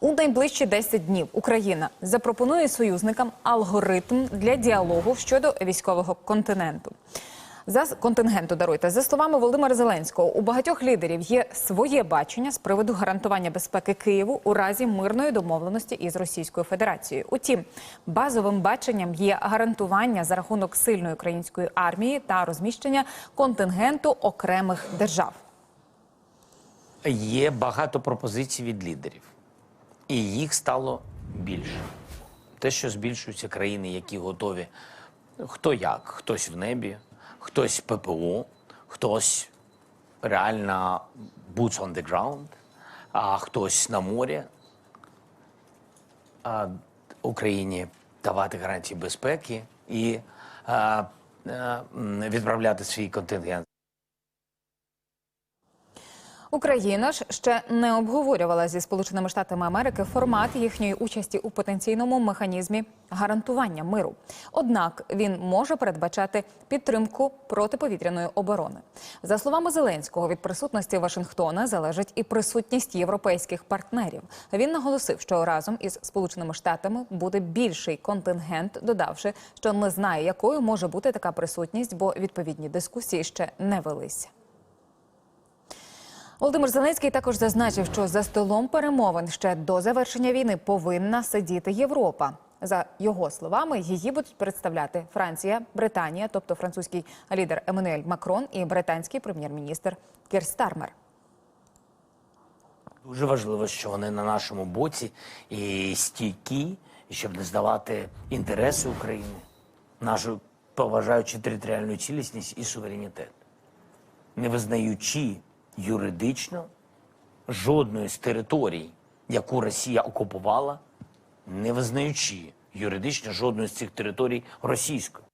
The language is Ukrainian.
У найближчі 10 днів Україна запропонує союзникам алгоритм для діалогу щодо військового континенту. За контингенту даруйте за словами Володимира Зеленського, у багатьох лідерів є своє бачення з приводу гарантування безпеки Києву у разі мирної домовленості із Російською Федерацією. Утім, базовим баченням є гарантування за рахунок сильної української армії та розміщення контингенту окремих держав. Є багато пропозицій від лідерів, і їх стало більше. Те, що збільшуються країни, які готові хто як, хтось в небі, хтось ППО, хтось реально boots on the ground, а хтось на морі. А Україні давати гарантії безпеки і а, а, відправляти свій контингент. Україна ж ще не обговорювала зі Сполученими Штатами Америки формат їхньої участі у потенційному механізмі гарантування миру. Однак він може передбачати підтримку протиповітряної оборони. За словами Зеленського, від присутності Вашингтона залежить і присутність європейських партнерів. Він наголосив, що разом із Сполученими Штатами буде більший контингент, додавши, що не знає, якою може бути така присутність, бо відповідні дискусії ще не велися. Володимир Зеленський також зазначив, що за столом перемовин ще до завершення війни повинна сидіти Європа. За його словами, її будуть представляти Франція, Британія, тобто французький лідер Еммануель Макрон і британський прем'єр-міністр Кір Стармер. Дуже важливо, що вони на нашому боці і стійкі, щоб не здавати інтереси України, нашу поважаючи територіальну цілісність і суверенітет, не визнаючи юридично жодної з територій, яку Росія окупувала, не визнаючи юридично жодної з цих територій російською.